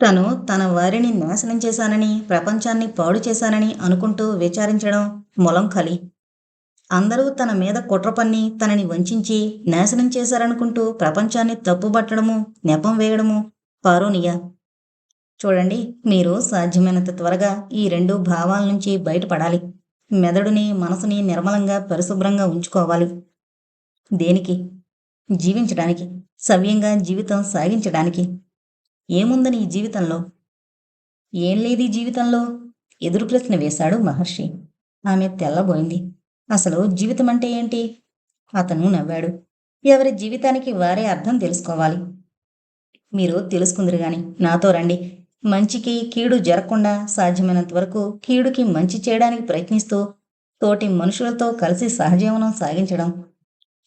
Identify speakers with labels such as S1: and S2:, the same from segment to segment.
S1: తను తన వారిని నాశనం చేశానని ప్రపంచాన్ని పాడు చేశానని అనుకుంటూ విచారించడం మొలం ఖలి అందరూ తన మీద కుట్ర పన్ని తనని వంచించి నాశనం చేశారనుకుంటూ ప్రపంచాన్ని తప్పుబట్టడము నెపం వేయడము పారోనియా. చూడండి మీరు సాధ్యమైనంత త్వరగా ఈ రెండు భావాల నుంచి బయటపడాలి. మెదడుని మనసుని నిర్మలంగా పరిశుభ్రంగా ఉంచుకోవాలి. దేనికి? జీవించడానికి. సవ్యంగా జీవితం సాగించడానికి. ఏముందని ఈ జీవితంలో? ఏం లేదు ఈ జీవితంలో? ఎదురు ప్రశ్న వేశాడు మహర్షి. ఆమె తెల్లబోయింది. అసలు జీవితం అంటే ఏంటి? అతను నవ్వాడు. ఎవరి జీవితానికి వారే అర్థం తెలుసుకోవాలి. మీరు తెలుసుకుందరు గాని నాతో రండి. మంచికి కీడు జరగకుండా సాధ్యమైనంత వరకు కీడుకి మంచి చేయడానికి ప్రయత్నిస్తూ తోటి మనుషులతో కలిసి సహజీవనం సాగించడం.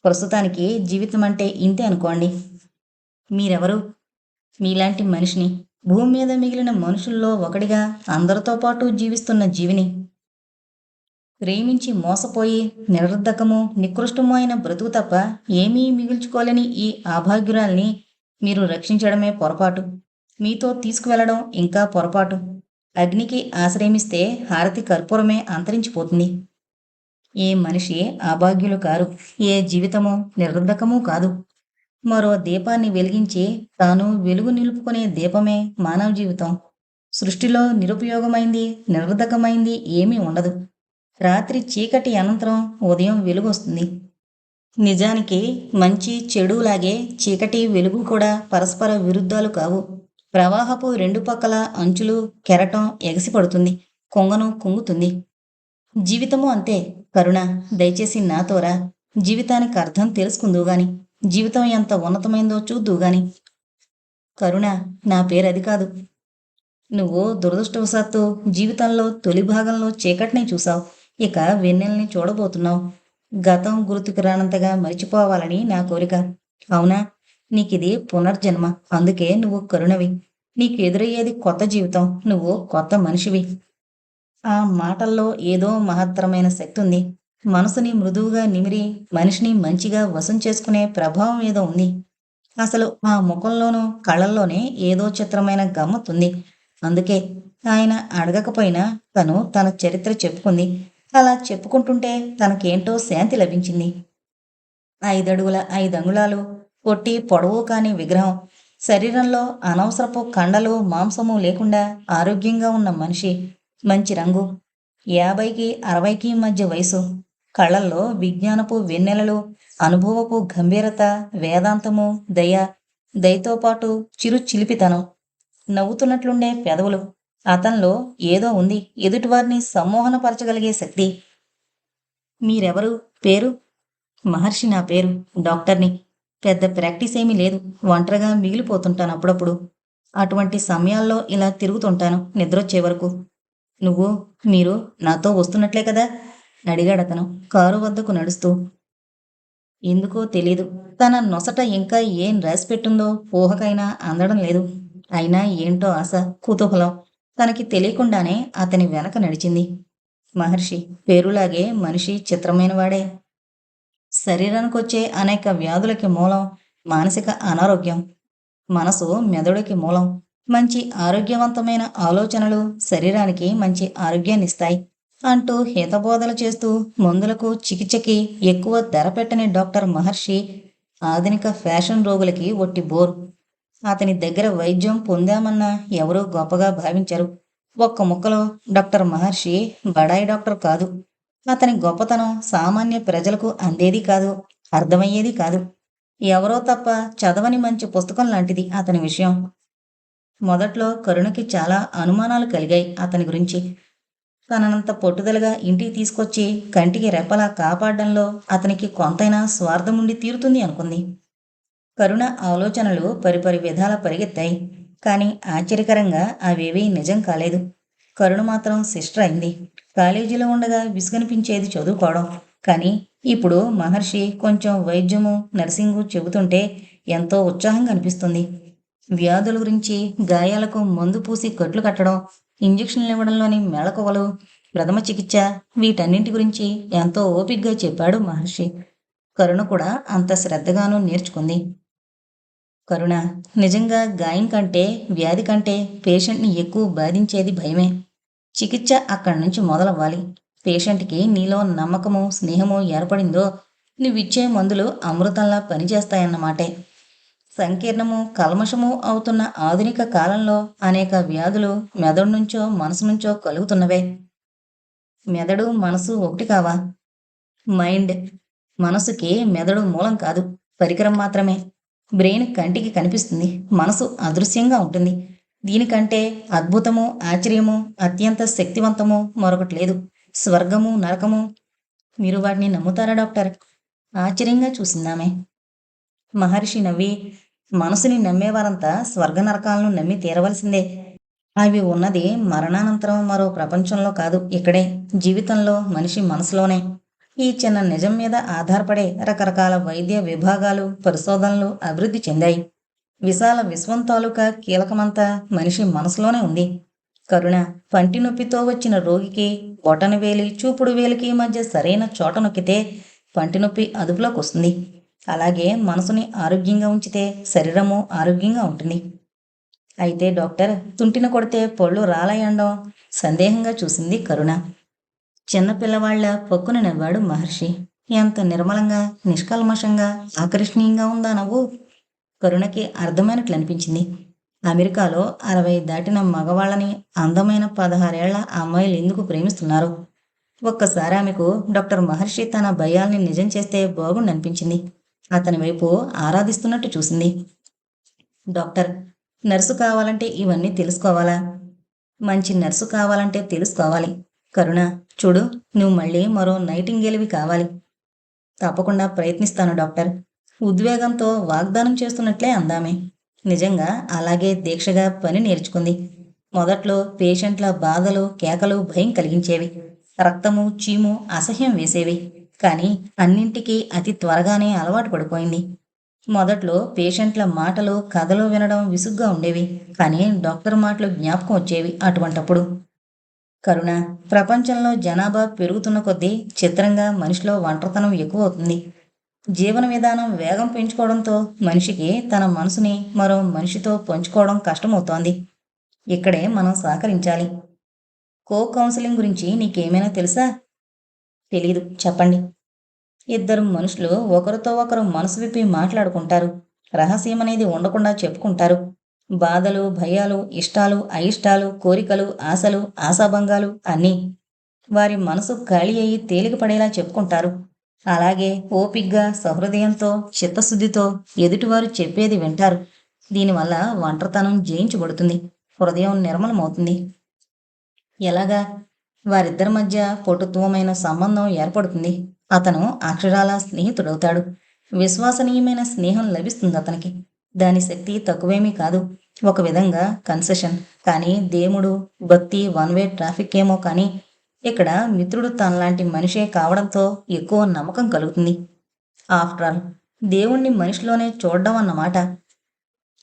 S1: ప్రస్తుతానికి జీవితం అంటే ఇంతే అనుకోండి. మీరెవరు? మీలాంటి మనిషిని భూమి మీద మిగిలిన మనుషుల్లో ఒకడిగా అందరితో పాటు జీవిస్తున్న జీవిని. ప్రేమించి మోసపోయి నిరర్ధకము నికృష్టము అయిన బ్రతుకు తప్ప ఏమీ మిగుల్చుకోలేని ఈ అభాగ్యురాల్ని మీరు రక్షించడమే పొరపాటు. మీతో తీసుకువెళ్ళడం ఇంకా పొరపాటు. అగ్నికి ఆశ్రయమిస్తే హారతి కర్పూరమే అంతరించిపోతుంది. ఏ మనిషి అభాగ్యులు కారు. ఏ జీవితము నిరర్ధకము కాదు. మరో దీపాన్ని వెలిగించి తాను వెలుగు నిలుపుకునే దీపమే మానవ జీవితం. సృష్టిలో నిరుపయోగమైంది నిరర్ధకమైంది ఏమీ ఉండదు. రాత్రి చీకటి అనంతరం ఉదయం వెలుగు వస్తుంది నిజానికి మంచి చెడులాగే చీకటి వెలుగు కూడా పరస్పర విరుద్ధాలు కావు. ప్రవాహపు రెండు పక్కల అంచులు కెరటం ఎగసిపడుతుంది కొంగను కుంగుతుంది. జీవితము అంతే కరుణ దయచేసి నాతోరా. జీవితానికి అర్థం తెలుసుకుందువు గాని. జీవితం ఎంత ఉన్నతమైందో చూద్దు గాని. కరుణ నా పేరు అది కాదు. నువ్వు దురదృష్టవశాత్తు జీవితంలో తొలి భాగంలో చీకటిని చూసావు ఇక వెన్నెల్ని చూడబోతున్నావు. గతం గుర్తుకు రానంతగా మరిచిపోవాలని నా కోరిక. అవునా? నీకిది పునర్జన్మ. అందుకే నువ్వు కరుణవి. నీకు ఎదురయ్యేది కొత్త జీవితం. నువ్వు కొత్త మనిషివి. ఆ మాటల్లో ఏదో మహత్తరమైన శక్తి ఉంది. మనసుని మృదువుగా నిమిరి మనిషిని మంచిగా వశం చేసుకునే ప్రభావం ఏదో ఉంది. అసలు ఆ ముఖంలోనూ కళ్ళల్లోనే ఏదో చిత్రమైన గమ్మత్తుంది అందుకే ఆయన అడగకపోయినా తను తన చరిత్ర చెప్పుకుంది. అలా చెప్పుకుంటుంటే తనకేంటో శాంతి లభించింది. ఐదడుగుల ఐదంగుళాలు కొట్టి పొడవు కాని విగ్రహం శరీరంలో అనవసరపు కండలు మాంసము లేకుండా ఆరోగ్యంగా ఉన్న మనిషి మంచి రంగు యాభైకి అరవైకి మధ్య వయసు. కళ్ళల్లో విజ్ఞానపు వెన్నెలలు అనుభవపు గంభీరత వేదాంతము దయ దయతో పాటు చిరు చిలిపితనం నవ్వుతున్నట్లుండే పెదవులు. అతనిలో ఏదో ఉంది. ఎదుటివారిని సమ్మోహనపరచగలిగే శక్తి. మీరెవరు? పేరు? మహర్షి నా పేరు. డాక్టర్ని. పెద్ద ప్రాక్టీస్ ఏమీ లేదు. ఒంటరిగా మిగిలిపోతుంటాను అప్పుడప్పుడు. అటువంటి సమయాల్లో ఇలా తిరుగుతుంటాను నిద్రొచ్చే వరకు. నువ్వు మీరు నాతో వస్తున్నట్లే కదా? అడిగాడతను కారు వద్దకు నడుస్తూ ఎందుకో తెలీదు. తన నొసట ఇంకా ఏం రాసి పెట్టుందో ఊహకైనా అందడం లేదు. అయినా ఏంటో ఆశ కుతూహలం. తనకి తెలియకుండానే అతని వెనక నడిచింది. మహర్షి పేరులాగే మనిషి చిత్రమైన వాడే శరీరానికి వచ్చే అనేక వ్యాధులకి మూలం మానసిక అనారోగ్యం. మనసు మెదడుకి మూలం. మంచి ఆరోగ్యవంతమైన ఆలోచనలు శరీరానికి మంచి ఆరోగ్యాన్ని ఇస్తాయి అంటూ హితబోధలు చేస్తూ మందులకు చికిత్సకి ఎక్కువ ధర పెట్టని డాక్టర్ మహర్షి ఆధునిక ఫ్యాషన్ రోగులకి ఒట్టి బోర్. అతని దగ్గర వైద్యం పొందామన్నా ఎవరూ గొప్పగా భావించరు. ఒక్క ముక్కలో డాక్టర్ మహర్షి బడాయి డాక్టర్ కాదు. అతని గొప్పతనం సామాన్య ప్రజలకు అందేది కాదు అర్థమయ్యేది కాదు. ఎవరో తప్ప చదవని మంచి పుస్తకం లాంటిది అతని విషయం. మొదట్లో కరుణకి చాలా అనుమానాలు కలిగాయి అతని గురించి. తననంత పట్టుదలగా ఇంటికి తీసుకొచ్చి కంటికి రెప్పలా కాపాడడంలో అతనికి కొంతైనా స్వార్థముండి తీరుతుంది అనుకుంది. కరుణ ఆలోచనలు పరిపరి విధాల పరిగెత్తాయి. కానీ ఆశ్చర్యకరంగా అవేవీ నిజం కాలేదు. కరుణ మాత్రం సిస్టర్ అయింది. కాలేజీలో ఉండగా విసుగనిపించేది చదువుకోవడం. కానీ ఇప్పుడు మహర్షి కొంచెం వైద్యము నర్సింగు చెబుతుంటే ఎంతో ఉత్సాహంగా అనిపిస్తుంది. వ్యాధుల గురించి గాయాలకు మందు పూసి కట్లు కట్టడం ఇంజక్షన్లు ఇవ్వడంలోని మేళకువలు ప్రథమ చికిత్స వీటన్నింటి గురించి ఎంతో ఓపిగ్గా చెప్పాడు మహర్షి. కరుణ కూడా అంత శ్రద్ధగానూ నేర్చుకుంది. కరుణ నిజంగా గాయం కంటే వ్యాధి కంటే పేషెంట్ని ఎక్కువ బాధించేది భయమే. చికిత్స అక్కడి నుంచి మొదలవ్వాలి. పేషెంట్కి నీలో నమ్మకము స్నేహము ఏర్పడిందో నువ్విచ్చే మందులు అమృతంలా పనిచేస్తాయన్నమాటే. సంకీర్ణము కల్మషము అవుతున్న ఆధునిక కాలంలో అనేక వ్యాధులు మెదడు నుంచో మనసు నుంచో కలుగుతున్నవే. మెదడు మనసు ఒకటి కావా? మైండ్. మనసుకి మెదడు మూలం కాదు పరికరం మాత్రమే. బ్రెయిన్ కంటికి కనిపిస్తుంది మనసు అదృశ్యంగా ఉంటుంది. దీనికంటే అద్భుతము ఆశ్చర్యము అత్యంత శక్తివంతము మరొకటి లేదు. స్వర్గము నరకము. మీరు వాటిని నమ్ముతారా డాక్టర్? ఆశ్చర్యంగా చూసిందామే. మహర్షి నవ్వి మనసుని నమ్మేవారంతా స్వర్గ నరకాలను నమ్మి తీరవలసిందే. అవి ఉన్నది మరణానంతరం మరో ప్రపంచంలో కాదు ఇక్కడే జీవితంలో మనిషి మనసులోనే. ఈ చిన్న నిజం మీద ఆధారపడే రకరకాల వైద్య విభాగాలు పరిశోధనలు అభివృద్ధి చెందాయి. విశాల విశ్వం తాలూకా కీలకమంతా మనిషి మనసులోనే ఉంది. కరుణ పంటి నొప్పితో వచ్చిన రోగికి బొటన వేలి చూపుడు వేలికి మధ్య సరైన చోట నొక్కితే పంటి నొప్పి అదుపులోకి వస్తుంది అలాగే మనసుని ఆరోగ్యంగా ఉంచితే శరీరము ఆరోగ్యంగా ఉంటుంది. అయితే డాక్టర్ తుంటిన కొడితే పళ్ళు రాలయండం సందేహంగా చూసింది కరుణ. చిన్న పిల్లవాళ్ళ పొక్కున నవ్వాడు మహర్షి. ఎంత నిర్మలంగా నిష్కల్మషంగా ఆకర్షణీయంగా ఉందా నవ్వు? కరుణకి అర్థమైనట్లు అనిపించింది. అమెరికాలో అరవై దాటిన మగవాళ్ళని అందమైన పదహారేళ్ళ అమ్మాయిలు ఎందుకు ప్రేమిస్తున్నారు? ఒక్కసారి ఆమెకు డాక్టర్ మహర్షి తన భయాల్ని నిజం చేస్తే బాగుండనిపించింది. అతని వైపు ఆరాధిస్తున్నట్టు చూసింది. డాక్టర్ నర్సు కావాలంటే ఇవన్నీ తెలుసుకోవాలా? మంచి నర్సు కావాలంటే తెలుసుకోవాలి. కరుణ చూడు నువ్వు మళ్ళీ మరో నైటింగేలివి కావాలి. తప్పకుండా ప్రయత్నిస్తాను డాక్టర్. ఉద్వేగంతో వాగ్దానం చేస్తున్నట్లే అందామే. నిజంగా అలాగే దీక్షగా పని నేర్చుకుంది. మొదట్లో పేషెంట్ల బాధలు కేకలు భయం కలిగించేవి. రక్తము చీము అసహ్యం వేసేవి. కానీ అన్నింటికీ అతి త్వరగానే అలవాటు పడిపోయింది. మొదట్లో పేషెంట్ల మాటలు కథలు వినడం విసుగ్గా ఉండేవి. కానీ డాక్టర్ మాటలు జ్ఞాపకం వచ్చేవి అటువంటప్పుడు. కరుణ ప్రపంచంలో జనాభా పెరుగుతున్న కొద్దీ చిత్రంగా మనిషిలో ఒంటరితనం ఎక్కువ అవుతుంది జీవన విధానం వేగం పెంచుకోవడంతో మనిషికి తన మనసుని మరో మనిషితో పంచుకోవడం కష్టమవుతోంది. ఇక్కడే మనం సహకరించాలి. కో కౌన్సిలింగ్ గురించి నీకేమైనా తెలుసా? తెలీదు. చెప్పండి. ఇద్దరు మనుషులు ఒకరితో ఒకరు మనసు విప్పి మాట్లాడుకుంటారు. రహస్యం అనేది ఉండకుండా చెప్పుకుంటారు. బాధలు భయాలు ఇష్టాలు అయిష్టాలు కోరికలు ఆశలు ఆశాభంగాలు అన్నీ వారి మనసు ఖాళీ అయి తేలికపడేలా చెప్పుకుంటారు. అలాగే ఓపిగ్గా సహృదయంతో చిత్తశుద్ధితో ఎదుటివారు చెప్పేది వింటారు. దీనివల్ల ఒంటరితనం జయించబడుతుంది. హృదయం నిర్మలమవుతుంది. ఎలాగా? వారిద్దరి మధ్య పటుత్వమైన సంబంధం ఏర్పడుతుంది. అతను అక్షరాల స్నేహితుడవుతాడు. విశ్వసనీయమైన స్నేహం లభిస్తుంది అతనికి. దాని శక్తి తక్కువేమీ కాదు. ఒక విధంగా కన్సెషన్. కానీ దేవుడు భక్తి వన్ వే ట్రాఫిక్ ఏమో కానీ ఇక్కడ మిత్రుడు తనలాంటి మనిషే కావడంతో ఎక్కువ నమ్మకం కలుగుతుంది. ఆఫ్టర్ ఆల్ దేవుణ్ణి మనిషిలోనే చూడడం అన్నమాట.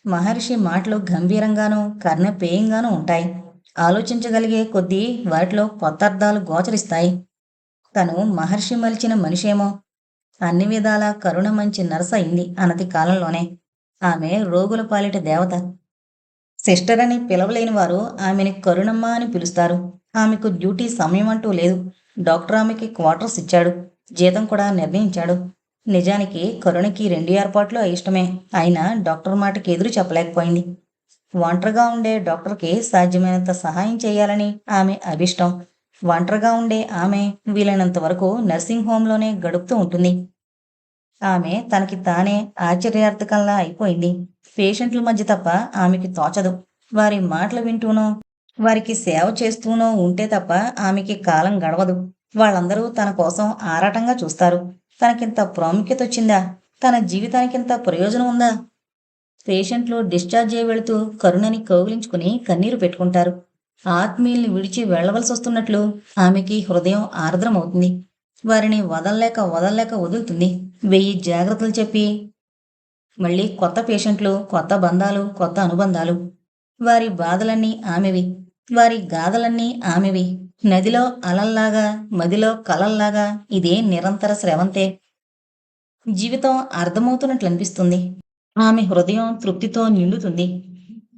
S1: మహర్షి మాటలు గంభీరంగానూ కర్ణపేయంగానూ ఉంటాయి. ఆలోచించగలిగే కొద్దీ వాటిలో కొత్త అర్థాలు గోచరిస్తాయి. తను మహర్షి మలిచిన మనిషేమో. అన్ని విధాల కరుణ మంచి నర్స అయింది అనతి కాలంలోనే. ఆమె రోగుల పాలిట దేవత. సిస్టర్ అని పిలవలేని వారు ఆమెని కరుణమ్మ అని పిలుస్తారు. ఆమెకు డ్యూటీ సమయం అంటూ లేదు. డాక్టర్ ఆమెకి క్వార్టర్స్ ఇచ్చాడు. జీతం కూడా నిర్ణయించాడు. నిజానికి కరుణకి రెండు ఏర్పాట్లు అయిష్టమే. అయినా డాక్టర్ మాటకి ఎదురు చెప్పలేకపోయింది. ఒంటరిగా ఉండే డాక్టర్కి సాధ్యమైనంత సహాయం చేయాలని ఆమె అభిష్టం. ఒంటరిగా ఉండే ఆమె వీలైనంత వరకు నర్సింగ్ హోంలోనే గడుపుతూ ఉంటుంది. ఆమె తనకి తానే ఆశ్చర్యార్థకంలా అయిపోయింది. పేషెంట్ల మధ్య తప్ప ఆమెకి తోచదు. వారి మాటలు వింటూనో వారికి సేవ చేస్తూనో ఉంటే తప్ప ఆమెకి కాలం గడవదు. వాళ్ళందరూ తన కోసం ఆరాటంగా చూస్తారు. తనకింత ప్రాముఖ్యత వచ్చిందా? తన జీవితానికింత ప్రయోజనం ఉందా? పేషెంట్లు డిశ్చార్జ్ అయ్యి వెళుతూ కరుణని కౌగిలించుకుని కన్నీరు పెట్టుకుంటారు. ఆత్మీయుల్ని విడిచి వెళ్ళవలసి వస్తున్నట్లు ఆమెకి హృదయం ఆర్ద్రమవుతుంది. వారిని వదల్లేక వదల్లేక వదులుతుంది. వెయ్యి జాగ్రత్తలు చెప్పి మళ్ళీ కొత్త పేషెంట్లు కొత్త బంధాలు కొత్త అనుబంధాలు. వారి బాధలన్నీ ఆమెవి. వారి గాథలన్నీ ఆమెవి. నదిలో అలల్లాగా మదిలో కలల్లాగా ఇదే నిరంతర స్రవంతే జీవితం అర్థమవుతున్నట్లు అనిపిస్తుంది ఆమె హృదయం తృప్తితో నిండుతుంది.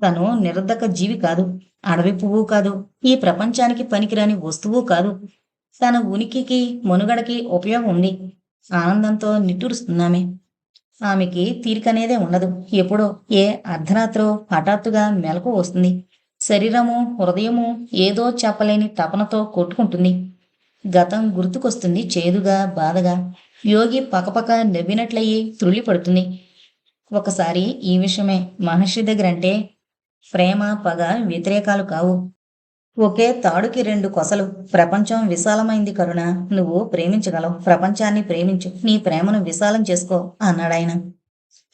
S1: తను నిరర్ధక జీవి కాదు. అడవి పువ్వు కాదు. ఈ ప్రపంచానికి పనికిరాని వస్తువు కాదు. తన ఉనికికి మనుగడకి ఉపయోగం ఉంది ఆనందంతో నిట్టూరుస్తున్నామె ఆమెకి తీరికనేదే ఉండదు. ఎప్పుడో ఏ అర్ధరాత్రో హఠాత్తుగా మెలకు వస్తుంది. శరీరము హృదయము ఏదో చెప్పలేని తపనతో కొట్టుకుంటుంది. గతం గుర్తుకొస్తుంది చేదుగా బాధగా. యోగి పకపక నవ్వినట్లయి త్రుళ్ళిపడుతుంది ఒకసారి ఈ విషయమే మహర్షి దగ్గరంటే ప్రేమ పగ వ్యతిరేకాలు కావు. ఒకే తాడుకి రెండు కొసలు. ప్రపంచం విశాలమైంది కరుణ. నువ్వు ప్రేమించగలవు. ప్రపంచాన్ని ప్రేమించు. నీ ప్రేమను విశాలం చేసుకో అన్నాడాయన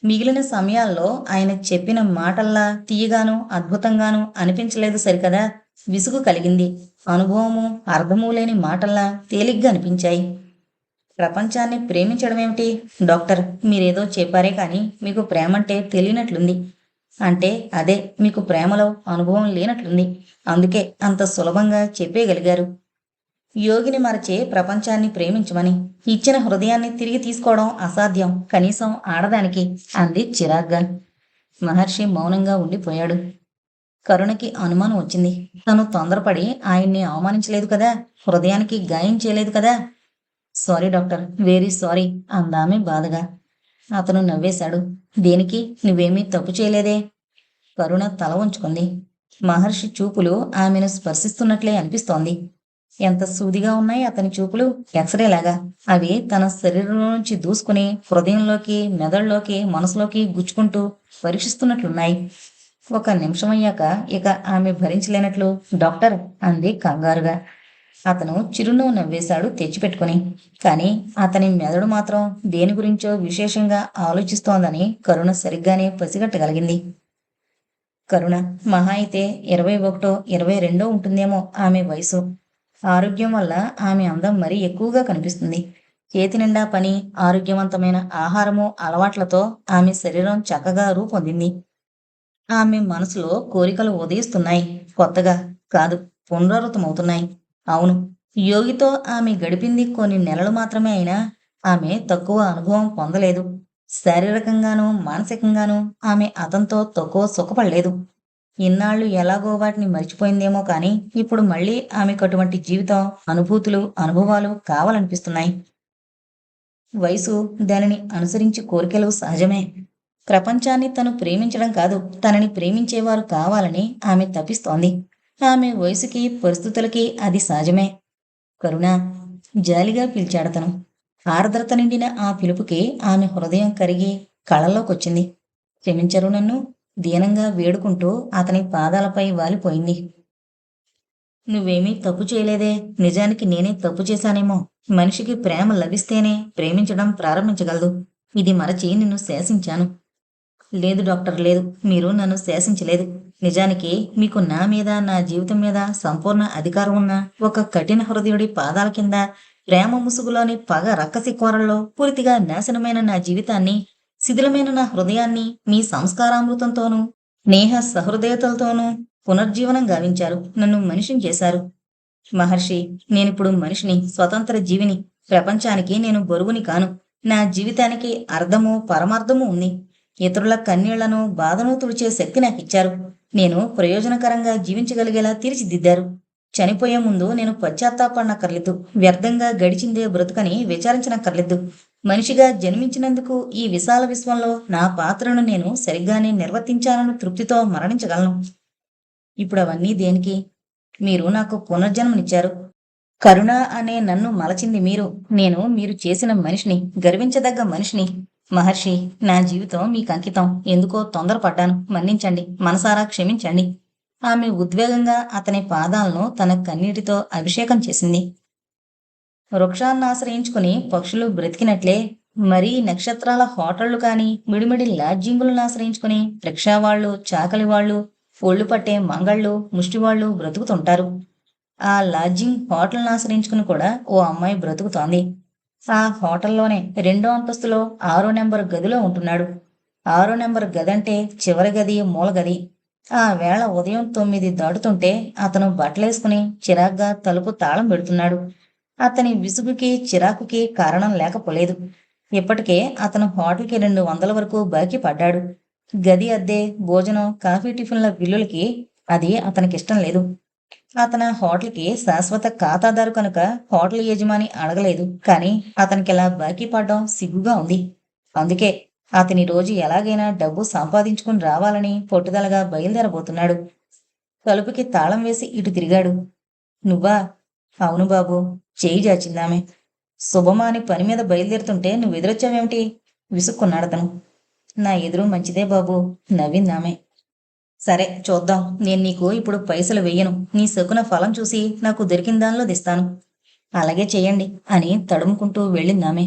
S1: మిగిలిన సమయాల్లో ఆయన చెప్పిన మాటల్లా తీయగాను అద్భుతంగాను అనిపించలేదు సరికదా. విసుగు కలిగింది. అనుభవము అర్థము లేని మాటల్లా తేలిగ్గా అనిపించాయి. ప్రపంచాన్ని ప్రేమించడం ఏమిటి డాక్టర్ మీరేదో చెప్పారే కానీ మీకు ప్రేమంటే తెలియనట్లుంది. అంటే అదే మీకు ప్రేమలో అనుభవం లేనట్లుంది. అందుకే అంత సులభంగా చెప్పేయగలిగారు. యోగిని మరచే ప్రపంచాన్ని ప్రేమించమని ఇచ్చిన హృదయాన్ని తిరిగి తీసుకోవడం అసాధ్యం కనీసం ఆడదానికి అంది చిరాగ్గా. మహర్షి మౌనంగా ఉండిపోయాడు. కరుణకి అనుమానం వచ్చింది. తను తొందరపడి ఆయన్ని అవమానించలేదు కదా? హృదయానికి గాయం చేయలేదు కదా? సారీ డాక్టర్ వెరీ సారీ అందామె బాధగా. అతను నవ్వేశాడు. దేనికి? నువ్వేమీ తప్పు చేయలేదే? కరుణ తల ఉంచుకుంది మహర్షి చూపులు ఆమెను స్పర్శిస్తున్నట్లే అనిపిస్తోంది. ఎంత సూదిగా ఉన్నాయి అతని చూపులు? ఎక్స్రే లాగా. అవి తన శరీరం నుంచి దూసుకుని హృదయంలోకి మెదడులోకి మనసులోకి గుచ్చుకుంటూ పరీక్షిస్తున్నట్లున్నాయి. ఒక నిమిషం అయ్యాక ఇక ఆమె భరించలేనట్లు డాక్టర్ అంది కంగారుగా. అతను చిరునవ్వు నవ్వేశాడు తెచ్చిపెట్టుకుని. కానీ అతని మెదడు మాత్రం దేని గురించో విశేషంగా ఆలోచిస్తోందని కరుణ సరిగ్గానే పసిగట్టగలిగింది. కరుణ మహా అయితే ఇరవై ఒకటో ఇరవై రెండో ఉంటుందేమో ఆమె వయసు. ఆరోగ్యం వల్ల ఆమె అందం మరీ ఎక్కువగా కనిపిస్తుంది. చేతి నిండా పని ఆరోగ్యవంతమైన ఆహారము అలవాట్లతో ఆమె శరీరం చక్కగా రూపొందింది. ఆమె మనసులో కోరికలు ఉదయిస్తున్నాయి. కొత్తగా కాదు పునరావృతమవుతున్నాయి. అవును. యోగితో ఆమె గడిపింది కొన్ని నెలలు మాత్రమే అయినా ఆమె తక్కువ అనుభవం పొందలేదు. శారీరకంగానూ మానసికంగానూ ఆమె అతనితో తక్కువ సుఖపడలేదు. ఇన్నాళ్ళు ఎలాగో వాటిని మర్చిపోయిందేమో కానీ ఇప్పుడు మళ్ళీ ఆమెకు అటువంటి జీవితం అనుభూతులు అనుభవాలు కావాలనిపిస్తున్నాయి. వయసు దానిని అనుసరించి కోరికలు సహజమే. ప్రపంచాన్ని తను ప్రేమించడం కాదు తనని ప్రేమించేవారు కావాలని ఆమె తప్పిస్తోంది ఆమె వయసుకి పరిస్థితులకి అది సహజమే. కరుణ జాలిగా పిలిచాడతను. ఆర్ద్రత నిండిన ఆ పిలుపుకి ఆమె హృదయం కరిగి కళ్ళలోకొచ్చింది క్షమించరు నన్ను దీనంగా వేడుకుంటూ అతని పాదాలపై వాలిపోయింది. నువ్వేమీ తప్పు చేయలేదే. నిజానికి నేనే తప్పు చేశానేమో. మనిషికి ప్రేమ లభిస్తేనే ప్రేమించడం ప్రారంభించగలదు. ఇది మరచి నిన్ను శాసించాను. లేదు డాక్టర్ లేదు. మీరు నన్ను శాసించలేదు. నిజానికి మీకు నా మీద నా జీవితం మీద సంపూర్ణ అధికారం ఉన్న ఒక కఠిన హృదయుడి పాదాల కింద ప్రేమ ముసుగులోని పగ రక్కసి కోరల్లో పూర్తిగా నాశనమైన నా జీవితాన్ని శిథిలమైన నా హృదయాన్ని మీ సంస్కారామృతంతోనూ నేహ సహృదయతలతోనూ పునర్జీవనం గావించారు. నన్ను మనిషిని చేశారు. మహర్షి నేనిప్పుడు మనిషిని స్వతంత్ర జీవిని ప్రపంచానికి నేను బరువుని కాను. నా జీవితానికి అర్థము పరమార్థము ఉంది. ఇతరుల కన్నీళ్ళను బాధను తుడిచే శక్తి నాకు ఇచ్చారు నేను ప్రయోజనకరంగా జీవించగలిగేలా తీర్చిదిద్దారు. చనిపోయే ముందు నేను పశ్చాత్తాపడనక్కర్లేదు. వ్యర్థంగా గడిచిందే బ్రతుకని విచారించనక్కర్లేదు. మనిషిగా జన్మించినందుకు ఈ విశాల విశ్వంలో నా పాత్రను నేను సరిగ్గానే నిర్వర్తించానని తృప్తితో మరణించగలను. ఇప్పుడు అవన్నీ దేనికి? మీరు నాకు పునర్జన్మనిచ్చారు. కరుణ అనే నన్ను మలచింది మీరు. నేను మీరు చేసిన మనిషిని గర్వించదగ్గ మనిషిని. మహర్షి నా జీవితం మీకు అంకితం. ఎందుకో తొందరపడ్డాను. మన్నించండి. మనసారా క్షమించండి. ఆమె ఉద్వేగంగా అతని పాదాలను తన కన్నీటితో అభిషేకం చేసింది. వృక్షాలను ఆశ్రయించుకుని పక్షులు బ్రతికినట్లే మరీ నక్షత్రాల హోటళ్ళు కాని మిడిమిడి లాడ్జింగులను ఆశ్రయించుకుని రిక్షావాళ్ళు చాకలి వాళ్ళు ఒళ్ళు పట్టే మంగళ్ళు ముష్టివాళ్ళు బ్రతుకుతుంటారు. ఆ లాడ్జింగ్ హోటల్ని ఆశ్రయించుకుని కూడా ఓ అమ్మాయి బ్రతుకుతోంది. ఆ హోటల్లోనే రెండో అంతస్తులో ఆరో నెంబర్ గదిలో ఉంటున్నాడు. ఆరో నెంబర్ గది అంటే చివరి గది మూల గది. ఆ వేళ ఉదయం తొమ్మిది దాటుతుంటే అతను బట్టలేసుకుని చిరాగ్గా తలుపు తాళం పెడుతున్నాడు. అతని విసుగుకి చిరాకుకి కారణం లేకపోలేదు. ఇప్పటికే అతను హోటల్కి రెండు వందల వరకు బాకీ పడ్డాడు. గది అద్దె భోజనం కాఫీ టిఫిన్ల బిల్లులకి అది అతనికి ఇష్టం లేదు. అతను హోటల్కి శాశ్వత ఖాతాదారు కనుక హోటల్ యజమాని అడగలేదు. కానీ అతనికి ఇలా బాకీ పడడం సిగ్గుగా ఉంది. అందుకే అతని రోజు ఎలాగైనా డబ్బు సంపాదించుకుని రావాలని పొట్టుదలగా బయలుదేరబోతున్నాడు. తలుపుకి తాళం వేసి ఇటు తిరిగాడు. నువ్వా? అవును బాబు. చేయి జాచిందామె. శుభమా అని పని మీద బయలుదేరుతుంటే నువ్వు ఎదురొచ్చావేమిటి? విసుక్కున్నాడు అతను నా ఎదురు మంచిదే బాబు. నవ్విందామె. సరే చూద్దాం. నేను నీకు ఇప్పుడు పైసలు వెయ్యను నీ సొక్కున ఫలం చూసి నాకు దొరికిన దానిలో దిస్తాను అలాగే చేయండి అని తడుముకుంటూ వెళ్ళిందామె.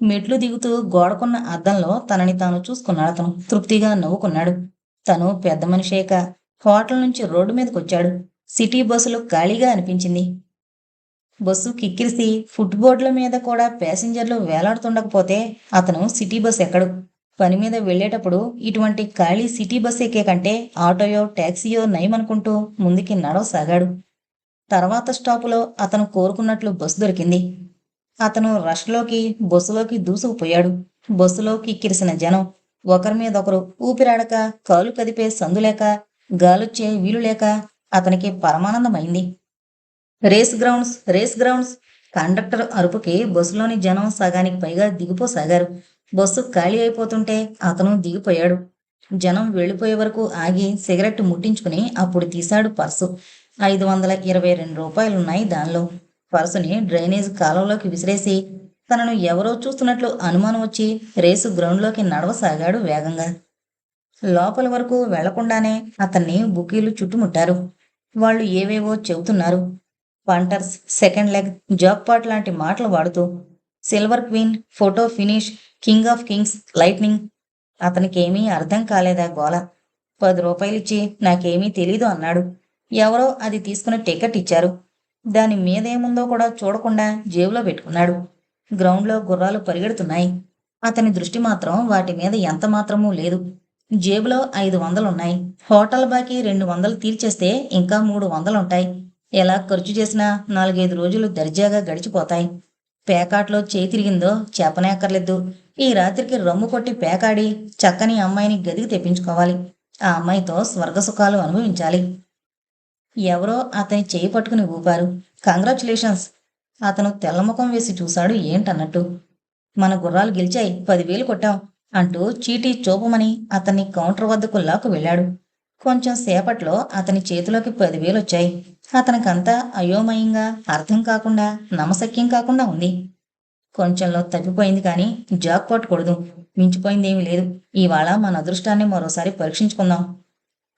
S1: మెట్లు దిగుతూ గోడకున్న అద్దంలో తనని తాను చూసుకున్నాడు అతను. తృప్తిగా నవ్వుకున్నాడు. తను పెద్ద మనిషేక హోటల్ నుంచి రోడ్డు మీదకి వచ్చాడు. సిటీ బస్సులు ఖాళీగా అనిపించింది. బస్సు కిక్కిరిసి ఫుట్బోర్డుల మీద కూడా ప్యాసింజర్లు వేలాడుతుండకపోతే అతను సిటీ బస్ ఎక్కడు. పని మీద వెళ్ళేటప్పుడు ఇటువంటి ఖాళీ సిటీ బస్ ఎక్కే కంటే ఆటోయో ట్యాక్సీయో నయమనుకుంటూ ముందుకి నడవసాగాడు. తర్వాత స్టాపులో అతను కోరుకున్నట్లు బస్సు దొరికింది. అతను రష్లోకి బస్సులోకి దూసుకుపోయాడు. బస్సులోకి కిరిసిన జనం ఒకరి మీద ఒకరు ఊపిరాడక కాలు కదిపే సందులేక గాలొచ్చే వీలు లేక అతనికి పరమానందమైంది. Race grounds race grounds conductor అరుపుకి బస్సులోని జనం సగానికి పైగా దిగిపోసాగారు. బస్సు ఖాళీ అయిపోతుంటే అతను దిగిపోయాడు. జనం వెళ్ళిపోయే వరకు ఆగి సిగరెట్ ముట్టించుకుని అప్పుడు తీశాడు పర్సు. ఐదు వందల ఇరవై రెండు రూపాయలున్నాయి దానిలో. పర్సుని డ్రైనేజ్ కాలంలోకి విసిరేసి తనను ఎవరో చూస్తున్నట్లు అనుమానం వచ్చి రేసు గ్రౌండ్లోకి నడవసాగాడు వేగంగా. లోపల వరకు వెళ్ళకుండానే అతన్ని బుకీలు చుట్టుముట్టారు. వాళ్ళు ఏవేవో చెబుతున్నారు. పంటర్స్ సెకండ్ లెగ్ జాక్పాట్ లాంటి మాటలు వాడుతూ silver queen photo finish king of kings lightning అతనికి ఏమీ అర్థం కాలేదా గోల? పది రూపాయలిచ్చి నాకేమీ తెలీదు అన్నాడు. ఎవరో అది తీసుకుని టికెట్ ఇచ్చారు. దాని మీదేముందో కూడా చూడకుండా జేబులో పెట్టుకున్నాడు. గ్రౌండ్లో గుర్రాలు పరిగెడుతున్నాయి. అతని దృష్టి మాత్రం వాటి మీద ఎంత మాత్రమూ లేదు. జేబులో ఐదు వందలున్నాయి. హోటల్ బాకీ రెండు వందలు తీర్చేస్తే ఇంకా మూడు వందలుంటాయి. ఎలా ఖర్చు చేసినా నాలుగైదు రోజులు దర్జాగా గడిచిపోతాయి. పేకాట్లో చేయి తిరిగిందో చెప్పనేక్కర్లేదు. ఈ రాత్రికి రమ్ము కొట్టి పేకాడి చక్కని అమ్మాయిని గదికి తెప్పించుకోవాలి. ఆ అమ్మాయితో స్వర్గసుఖాలు అనుభవించాలి. ఎవరో అతని చేయి పట్టుకుని ఊపారు. కంగ్రాచులేషన్స్ అతను తెల్లముఖం వేసి చూశాడు ఏంటన్నట్టు. మన గుర్రాలు గెలిచాయి పదివేలు కొట్టాం అంటూ చీటీ చూపమని అతన్ని కౌంటర్ వద్దకు లాక్కు వెళ్ళాడు కొంచెం సేపట్లో అతని చేతిలోకి పదివేలు వచ్చాయి అతనికంతా అయోమయంగా అర్థం కాకుండా నమసక్యం కాకుండా ఉంది. కొంచెంలో తప్పిపోయింది కానీ జాక్ కొట్టకూడదు మించిపోయిందేమీ లేదు. ఇవాళ మన అదృష్టాన్ని మరోసారి పరీక్షించుకుందాం.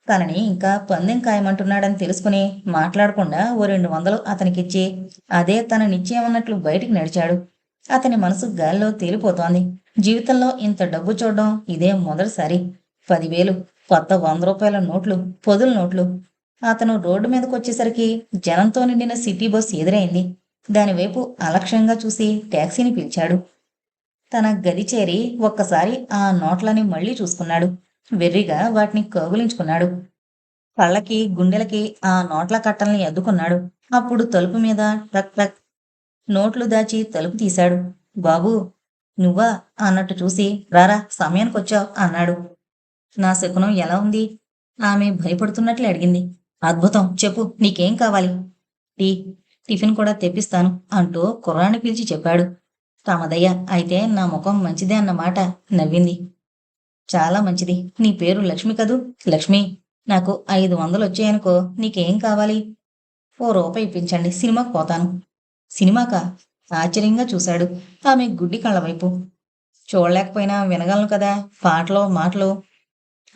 S1: తనని ఇంకా పందెం ఖాయమంటున్నాడని తెలుసుకుని మాట్లాడకుండా ఓ రెండు వందలు అతనికిచ్చి అదే తన నిశ్చయమన్నట్లు బయటికి నడిచాడు. అతని మనసు గాల్లో తేలిపోతోంది. జీవితంలో ఇంత డబ్బు చూడడం ఇదే మొదటిసారి. పదివేలు. కొత్త వంద రూపాయల నోట్లు పొదుల నోట్లు. అతను రోడ్డు మీదకు వచ్చేసరికి జనంతో నిండిన సిటీ బస్ ఎదురైంది. దానివైపు అలక్ష్యంగా చూసి ట్యాక్సీని పిలిచాడు. తన గది చేరి ఒక్కసారి ఆ నోట్లని మళ్ళీ చూసుకున్నాడు. వెర్రిగా వాటిని కౌగులించుకున్నాడు. కళ్ళకి గుండెలకి ఆ నోట్ల కట్టల్ని అద్దుకున్నాడు. అప్పుడు తలుపు మీద టక్ టక్ నోట్లు దాచి తలుపు తీశాడు. బాబూ నువ్వా? అన్నట్టు చూసి రారా సమయానికొచ్చావు అన్నాడు. నా శకునం ఎలా ఉంది? ఆమె భయపడుతున్నట్లు అడిగింది. అద్భుతం. చెప్పు నీకేం కావాలి? టీ టిఫిన్ కూడా తెప్పిస్తాను అంటూ కుర్రాన్ని పిలిచి చెప్పాడు. రామదయ్య అయితే నా ముఖం మంచిదే అన్నమాట నవ్వింది. చాలా మంచిది. నీ పేరు లక్ష్మి కదూ? లక్ష్మి నాకు ఐదు వందలు వచ్చాయనుకో నీకేం కావాలి? ఓ రూపాయి ఇప్పించండి సినిమాకి పోతాను. సినిమాకా? ఆశ్చర్యంగా చూశాడు. ఆమె గుడ్డి కళ్ళ వైపు. చూడలేకపోయినా వినగలను కదా పాటలో మాటలు.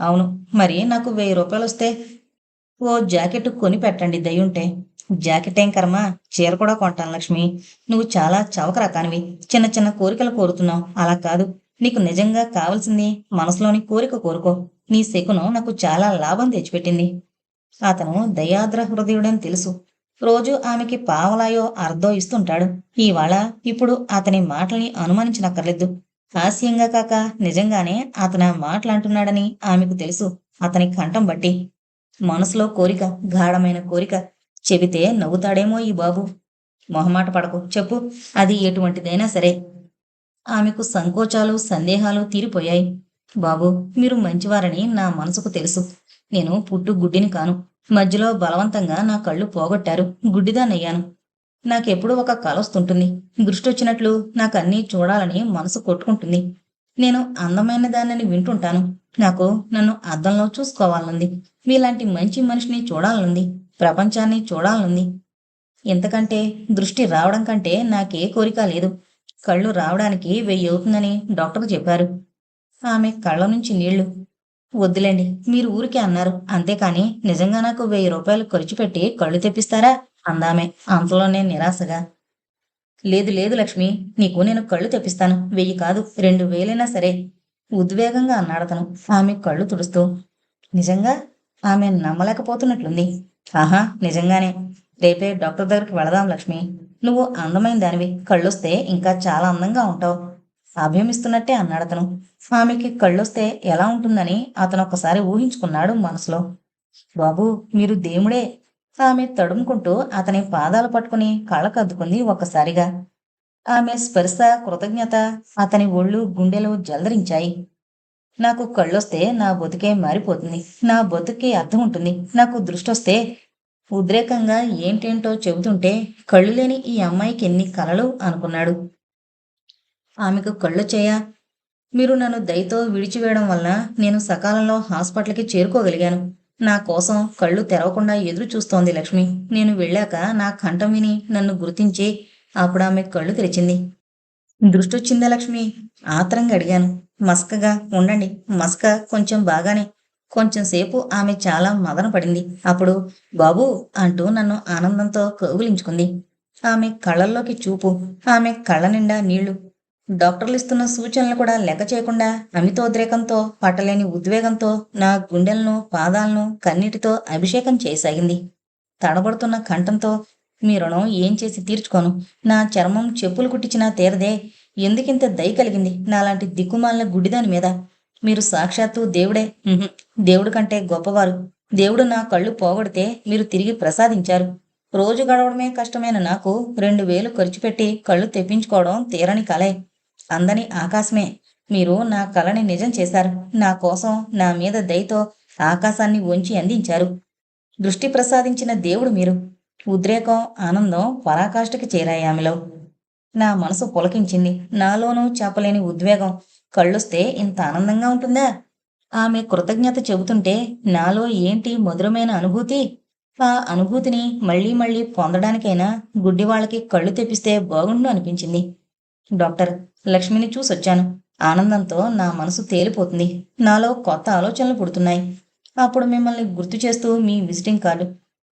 S1: అవును. మరి నాకు వెయ్యి రూపాయలు వస్తే ఓ జాకెట్ కొని పెట్టండి దయ్యుంటే. జాకెట్ ఏం కర్మ? చీర కూడా కొంటాను లక్ష్మి. నువ్వు చాలా చవక రకానివి చిన్న చిన్న కోరికలు కోరుతున్నావు. అలా కాదు. నీకు నిజంగా కావలసింది మనసులోని కోరిక కోరుకో. నీ శకునం నాకు చాలా లాభం తెచ్చిపెట్టింది. అతను దయాద్ర హృదయుడని తెలుసు. రోజు ఆమెకి పావలాయో అర్ధో ఇస్తుంటాడు. ఇవాళ ఇప్పుడు అతని మాటల్ని అనుమానించనక్కర్లేదు. హాస్యంగా కాక నిజంగానే అతను ఆ మాటలంటున్నాడని ఆమెకు తెలుసు. అతని కంఠం బట్టి. మనసులో కోరిక గాఢమైన కోరిక. చెబితే నవ్వుతాడేమో ఈ బాబు. మొహమాట పడకు. చెప్పు అది ఎటువంటిదైనా సరే. ఆమెకు సంకోచాలు సందేహాలు తీరిపోయాయి. బాబు మీరు మంచివారని నా మనసుకు తెలుసు. నేను పుట్టు గుడ్డిని కాను. మధ్యలో బలవంతంగా నా కళ్ళు పోగొట్టారు. గుడ్డిదానయ్యాను నాకెప్పుడు ఒక కల వస్తుంటుంది. దృష్టొచ్చినట్లు నాకు అన్నీ చూడాలని మనసు కొట్టుకుంటుంది. నేను అందమైన దానిని వింటుంటాను. నాకు నన్ను అద్దంలో చూసుకోవాలనుంది మీలాంటి మంచి మనిషిని చూడాలనుంది ప్రపంచాన్ని చూడాలనుంది ఇంతకంటే దృష్టి రావడం కంటే నాకే కోరిక లేదు. కళ్ళు రావడానికి వెయ్యి అవుతుందని డాక్టర్ చెప్పారు. ఆమె కళ్ళ నుంచి నీళ్ళు. వద్దులేండి మీరు ఊరికే అన్నారు. అంతేకాని నిజంగా నాకు వెయ్యి రూపాయలు ఖర్చు పెట్టి కళ్ళు తెప్పిస్తారా? అందామే అంతలోనే నిరాశగా. లేదు లేదు లక్ష్మి నీకు నేను కళ్ళు తెప్పిస్తాను. వెయ్యి కాదు రెండు వేలైనా సరే. ఉద్వేగంగా అన్నాడతను ఆమె కళ్ళు తుడుస్తూ. నిజంగా ఆమె నమ్మలేకపోతున్నట్లుంది. ఆహా నిజంగానే. రేపే డాక్టర్ దగ్గరికి వెళదాం లక్ష్మి. నువ్వు అందమైన దానివి. కళ్ళొస్తే ఇంకా చాలా అందంగా ఉంటావు. అభయమిస్తున్నట్టే అన్నాడతను. ఆమెకి కళ్ళొస్తే ఎలా ఉంటుందని అతను ఒకసారి ఊహించుకున్నాడు మనసులో. బాబు మీరు దేవుడే. ఆమె తడుముకుంటూ అతని పాదాలు పట్టుకుని కళ్ళకద్దుకుంది ఒక్కసారిగా. ఆమె స్పర్శ కృతజ్ఞత అతని ఒళ్ళు గుండెలు జలదరించాయి. నాకు కళ్ళొస్తే నా బతుకే మారిపోతుంది. నా బతుకే అర్థం ఉంటుంది. నాకు దృష్టొస్తే ఉద్రేకంగా ఏంటేంటో చెబుతుంటే కళ్ళు లేని ఈ అమ్మాయికి ఎన్ని కలలు అనుకున్నాడు. ఆమెకు కళ్ళు మీరు నన్ను దయతో విడిచివేయడం వల్ల నేను సకాలంలో హాస్పిటల్కి చేరుకోగలిగాను. నా కోసం కళ్ళు తెరవకుండా ఎదురు చూస్తోంది లక్ష్మి. నేను వెళ్ళాక నా కంఠం విని నన్ను గుర్తించి అప్పుడు ఆమె కళ్ళు తెరిచింది. దృష్టొచ్చిందా లక్ష్మి? ఆత్రంగా అడిగాను. మస్కగా ఉండండి మస్క కొంచెం బాగానే. కొంచెం సేపు ఆమె చాలా మదన పడింది. అప్పుడు బాబు అంటూ నన్ను ఆనందంతో కౌగులించుకుంది. ఆమె కళ్ళల్లోకి చూపు ఆమె కళ్ళ నిండా నీళ్ళు. డాక్టర్లు ఇస్తున్న సూచనలు కూడా లెక్క చేయకుండా అమితోద్రేకంతో పట్టలేని ఉద్వేగంతో నా గుండెలను పాదాలను కన్నీటితో అభిషేకం చేయసాగింది తడబడుతున్న కంఠంతో మీ రుణం ఏం చేసి తీర్చుకోను? నా చర్మం చెప్పులు కుట్టించినా తీరదే. ఎందుకింత దయ కలిగింది? నాలాంటి దిక్కుమాలిన గుడ్డిదాని మీద. మీరు సాక్షాత్తు దేవుడే. దేవుడు కంటే గొప్పవారు. దేవుడు నా కళ్ళు పోగొడితే మీరు తిరిగి ప్రసాదించారు. రోజు గడవడమే కష్టమైన నాకు రెండు వేలు ఖర్చు పెట్టి కళ్ళు తెప్పించుకోవడం తీరని కలే. అందని ఆకాశమే. మీరు నా కళని నిజం చేశారు. నా కోసం నా మీద దయతో ఆకాశాన్ని ఉంచి అందించారు. దృష్టి ప్రసాదించిన దేవుడు మీరు. ఉద్రేకం ఆనందం పరాకాష్ఠకి చేరాయి ఆమెలో. నా మనసు పులకించింది. నాలోనూ చెప్పలేని ఉద్వేగం. కళ్ళొస్తే ఇంత ఆనందంగా ఉంటుందా? ఆమె కృతజ్ఞత చెబుతుంటే నాలో ఏంటి మధురమైన అనుభూతి? ఆ అనుభూతిని మళ్ళీ మళ్ళీ పొందడానికైనా గుడ్డి వాళ్ళకి కళ్ళు తెప్పిస్తే బాగుండు అనిపించింది. డాక్టర్ లక్ష్మిని చూసొచ్చాను. ఆనందంతో నా మనసు తేలిపోతుంది. నాలో కొత్త ఆలోచనలు పుడుతున్నాయి. అప్పుడు మిమ్మల్ని గుర్తు చేస్తూ మీ విజిటింగ్ కార్డు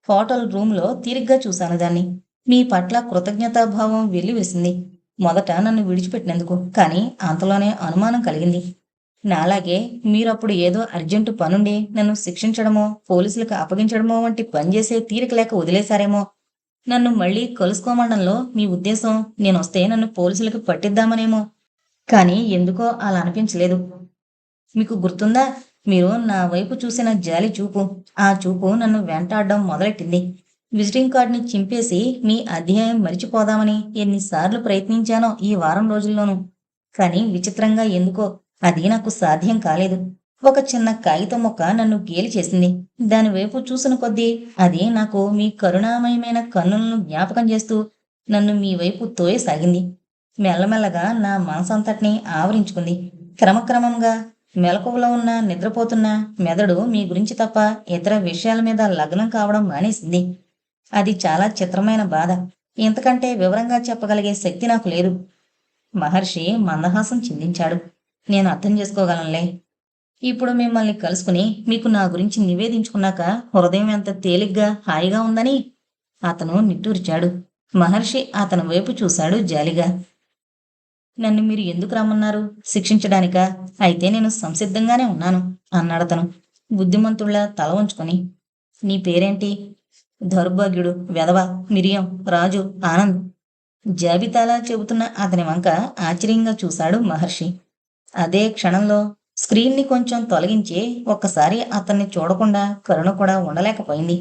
S1: హోటల్ రూమ్లో తీరిగ్గా చూశాను దాన్ని. మీ పట్ల కృతజ్ఞతాభావం వెల్లివేసింది. మొదట నన్ను విడిచిపెట్టినందుకు కానీ అంతలోనే అనుమానం కలిగింది. నాలాగే మీరప్పుడు ఏదో అర్జెంటు పనుండి నన్ను శిక్షించడమో పోలీసులకు అప్పగించడమో వంటి పనిచేసే తీరిక లేక వదిలేశారేమో నన్ను మళ్ళీ కలుసుకోమండంలో మీ ఉద్దేశం నేనొస్తే నన్ను పోలీసులకు పట్టిద్దామనేమో. కానీ ఎందుకో అలా అనిపించలేదు. మీకు గుర్తుందా? మీరు నా వైపు చూసిన జాలి చూపు. ఆ చూపు నన్ను వెంటాడడం మొదలెట్టింది. విజిటింగ్ కార్డుని చింపేసి మీ అధ్యాయం మరిచిపోదామని ఎన్నిసార్లు ప్రయత్నించానో ఈ వారం రోజుల్లోనూ. కానీ విచిత్రంగా ఎందుకో అది నాకు సాధ్యం కాలేదు. ఒక చిన్న కాగితం మొక్క నన్ను గేలి చేసింది. దాని వైపు చూసిన కొద్దీ అది నాకు మీ కరుణామయమైన కన్నులను జ్ఞాపకం చేస్తూ నన్ను మీ వైపు తోయసాగింది. మెల్లమెల్లగా నా మనసంతటిని ఆవరించుకుంది. క్రమక్రమంగా మెలకువలో ఉన్న నిద్రపోతున్న మెదడు మీ గురించి తప్ప ఇతర విషయాల మీద లగ్నం కావడం మానేసింది. అది చాలా చిత్రమైన బాధ. ఇంతకంటే వివరంగా చెప్పగలిగే శక్తి నాకు లేదు. మహర్షి మందహాసం చిందించాడు. నేను అర్థం చేసుకోగలనులే. ఇప్పుడు మిమ్మల్ని కలుసుకుని మీకు నా గురించి నివేదించుకున్నాక హృదయం ఎంత తేలిగ్గా హాయిగా ఉందని అతను నిట్టూర్చాడు. మహర్షి అతని వైపు చూశాడు జాలిగా. నన్ను మీరు ఎందుకు రమ్మన్నారు? శిక్షించడానికా? అయితే నేను సంసిద్ధంగానే ఉన్నాను అన్నాడతను బుద్ధిమంతుళ్ళ తల ఉంచుకొని నీ పేరేంటి? దౌర్భాగ్యుడు వెధవ మిరియం రాజు ఆనంద్. జాబితాలా చెబుతున్న అతని వంక ఆశ్చర్యంగా చూశాడు మహర్షి. అదే క్షణంలో స్క్రీన్ని కొంచెం తొలగించి ఒక్కసారి అతన్ని చూడకుండా కరుణ కూడా ఉండలేకపోయింది.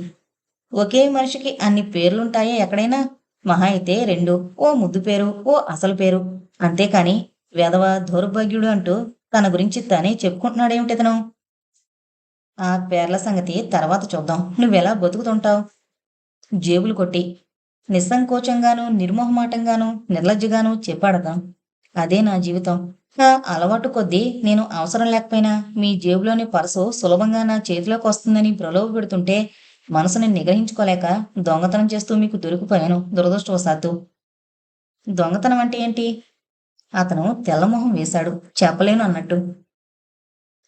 S1: ఒకే మనిషికి అన్ని పేర్లుంటాయా ఎక్కడైనా? మహా అయితే రెండు. ఓ ముద్దు పేరు ఓ అసలు పేరు. అంతేకాని వెధవ దౌర్భాగ్యుడు అంటూ తన గురించి తనే చెప్పుకుంటున్నాడేమిటితను ఆ పేర్ల సంగతి తర్వాత చూద్దాం. నువ్వెలా బతుకుతుంటావు? జేబులు కొట్టి నిస్సంకోచంగాను నిర్మోహమాటంగాను నిర్లజ్జగాను చెప్పాడతాం అదే నా జీవితం. అలవాటు కొద్దీ నేను అవసరం లేకపోయినా మీ జేబులోని పర్సు సులభంగా నా చేతిలోకి వస్తుందని ప్రలోభ పెడుతుంటే మనసుని నిగ్రహించుకోలేక దొంగతనం చేస్తూ మీకు దొరికిపోయాను దురదృష్టవశాత్తు. దొంగతనం అంటే ఏంటి? అతను తెల్లమొహం వేశాడు చెప్పలేను అన్నట్టు.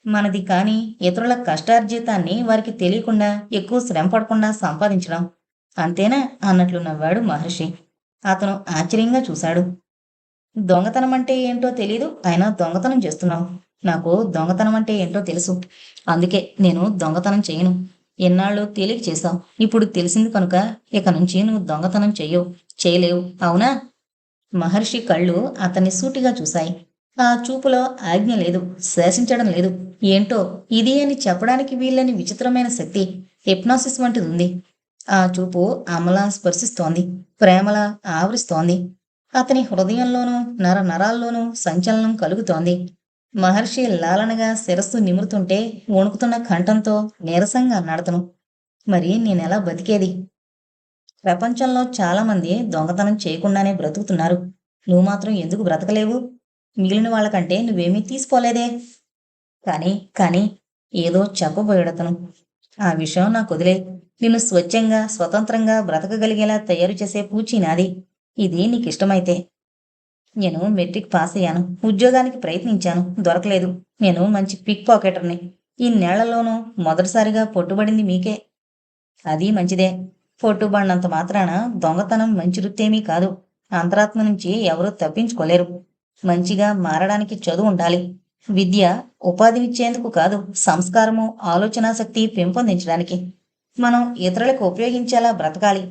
S1: మనది కానీ ఇతరుల కష్టార్జితాన్ని వారికి తెలియకుండా ఎక్కువ శ్రమ పడకుండా సంపాదించడం అంతేనా? అన్నట్లు నవ్వాడు మహర్షి. అతను ఆశ్చర్యంగా చూశాడు. దొంగతనం అంటే ఏంటో తెలీదు. అయినా దొంగతనం చేస్తున్నావు. నాకు దొంగతనం అంటే ఏంటో తెలుసు. అందుకే నేను దొంగతనం చేయను. ఎన్నాళ్ళు తేలిక చేశావు. ఇప్పుడు తెలిసింది కనుక ఇక నుంచి నువ్వు దొంగతనం చెయ్యవు. చేయలేవు. అవునా? మహర్షి కళ్ళు అతన్ని సూటిగా చూశాయి. ఆ చూపులో ఆజ్ఞ లేదు. శాసించడం లేదు. ఏంటో? ఇది అని చెప్పడానికి వీళ్ళని విచిత్రమైన శక్తి. హిప్నాసిస్ వంటిది ఉంది. ఆ చూపు అమలా స్పర్శిస్తోంది. ప్రేమలా ఆవరిస్తోంది. అతని హృదయంలోనూ నర నరాల్లోనూ సంచలనం కలుగుతోంది. మహర్షి లాలనగా శిరస్సు నిమురుతుంటే వణుకుతున్న కంఠంతో నీరసంగా అన్నాడతను మరి నేనెలా బతికేది? ప్రపంచంలో చాలామంది దొంగతనం చేయకుండానే బ్రతుకుతున్నారు. నువ్వు మాత్రం ఎందుకు బ్రతకలేవు? మిగిలిన వాళ్ళకంటే నువ్వేమీ తీసుకోలేదే? కానీ కానీ ఏదో చెప్పబోయాడతను ఆ విషయం నాకు వదిలే. నిన్ను స్వచ్ఛంగా స్వతంత్రంగా బ్రతకగలిగేలా తయారు చేసే పూచి నాది. ఇది నీకు ఇష్టమైతే నేను మెట్రిక్ పాస్ అయ్యాను. ఉద్యోగానికి ప్రయత్నించాను. దొరకలేదు. నేను మంచి పిక్ పాకెటర్ని. ఈ నేళ్ళలోనూ మొదటిసారిగా పొట్టుబడింది మీకే. అది మంచిదే. పొట్టుబడినంత మాత్రాన దొంగతనం మంచి వృత్తేమీ కాదు. అంతరాత్మ నుంచి ఎవరూ తప్పించుకోలేరు. మంచిగా మారడానికి చదువు ఉండాలి. విద్య ఉపాధినిచ్చేందుకు కాదు సంస్కారము ఆలోచనాశక్తి పెంపొందించడానికి. మనం ఇతరులకు ఉపయోగించేలా బ్రతకాలి.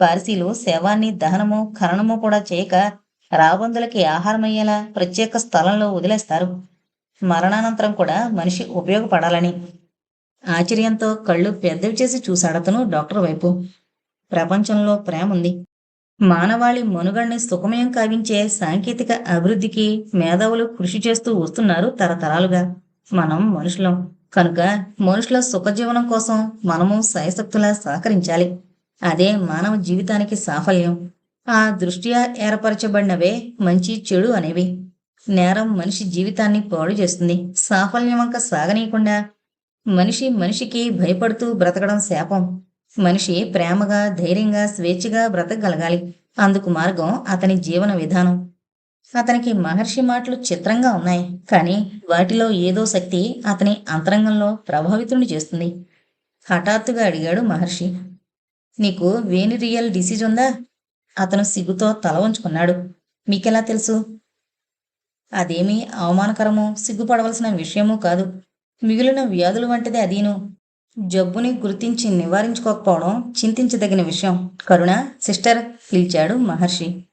S1: పార్సీలు శవాన్ని దహనము ఖననము కూడా చేయక రాబందులకి ఆహారమయ్యేలా ప్రత్యేక స్థలంలో వదిలేస్తారు. మరణానంతరం కూడా మనిషి ఉపయోగపడాలని ఆశ్చర్యంతో కళ్ళు పెద్దవి చేసి చూశాడతను డాక్టర్ వైపు. ప్రపంచంలో ప్రేమ ఉంది. మానవాళి మనుగడని సుఖమయం కావించే సాంకేతిక అభివృద్ధికి మేధావులు కృషి చేస్తూ వస్తున్నారు తరతరాలుగా. మనం మనుషులం. కనుక మనుషుల సుఖజీవనం కోసం మనము సయశక్తులా సహకరించాలి. అదే మానవ జీవితానికి సాఫల్యం. ఆ దృష్ట్యా ఏర్పరచబడినవే మంచి చెడు అనేవి. నేరం మనిషి జీవితాన్ని పాడు చేస్తుంది. సాఫల్యమంక సాగనీయకుండా మనిషి మనిషికి భయపడుతూ బ్రతకడం శాపం. మనిషి ప్రేమగా ధైర్యంగా స్వేచ్ఛగా బ్రతకగలగాలి. అందుకు మార్గం అతని జీవన విధానం. అతనికి మహర్షి మాటలు చిత్రంగా ఉన్నాయి. కానీ వాటిలో ఏదో శక్తి అతని అంతరంగంలో ప్రభావితుని చేస్తుంది. హఠాత్తుగా అడిగాడు మహర్షి నీకు వేనిరియల్ డిసీజ్ ఉందా? అతను సిగ్గుతో తల ఉంచుకున్నాడు మీకెలా తెలుసు? అదేమీ అవమానకరమో సిగ్గుపడవలసిన విషయమూ కాదు. మిగిలిన వ్యాధుల వంటిదే అదీను. జబ్బుని గుర్తించి నివారించుకోకపోవడం చింతించదగిన విషయం. కరుణ సిస్టర్ పిలిచాడు మహర్షి.